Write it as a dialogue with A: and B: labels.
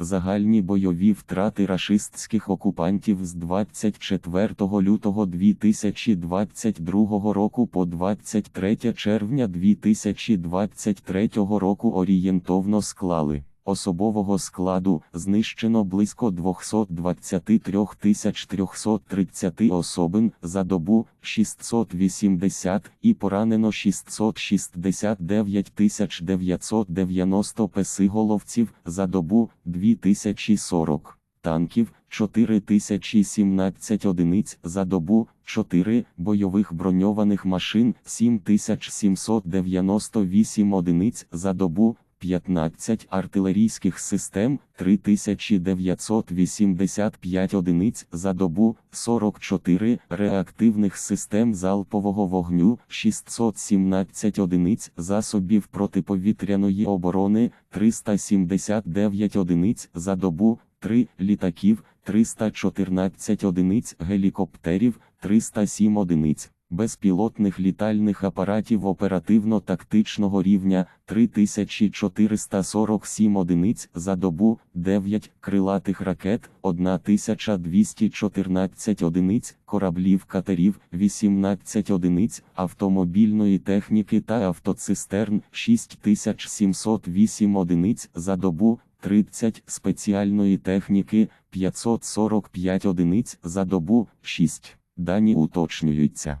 A: Загальні бойові втрати рашистських окупантів з 24 лютого 2022 року по 23 червня 2023 року орієнтовно склали. Особового складу знищено близько 223 330 особин за добу 680 і поранено 669 990 песиголовців за добу 2040 танків 4017 одиниць за добу, 4 бойових броньованих машин 7798 одиниць за добу, 15 артилерійських систем 3985 одиниць за добу, 44 реактивних систем залпового вогню 617 одиниць засобів протиповітряної оборони 379 одиниць за добу, 3 літаків 314 одиниць гелікоптерів 307 одиниць. Безпілотних літальних апаратів оперативно-тактичного рівня 3447 одиниць за добу, 9 крилатих ракет, 1214 одиниць, кораблів катерів, 18 одиниць, автомобільної техніки та автоцистерн, 6708 одиниць за добу, 30 спеціальної техніки, 545 одиниць за добу, 6. Дані уточнюються.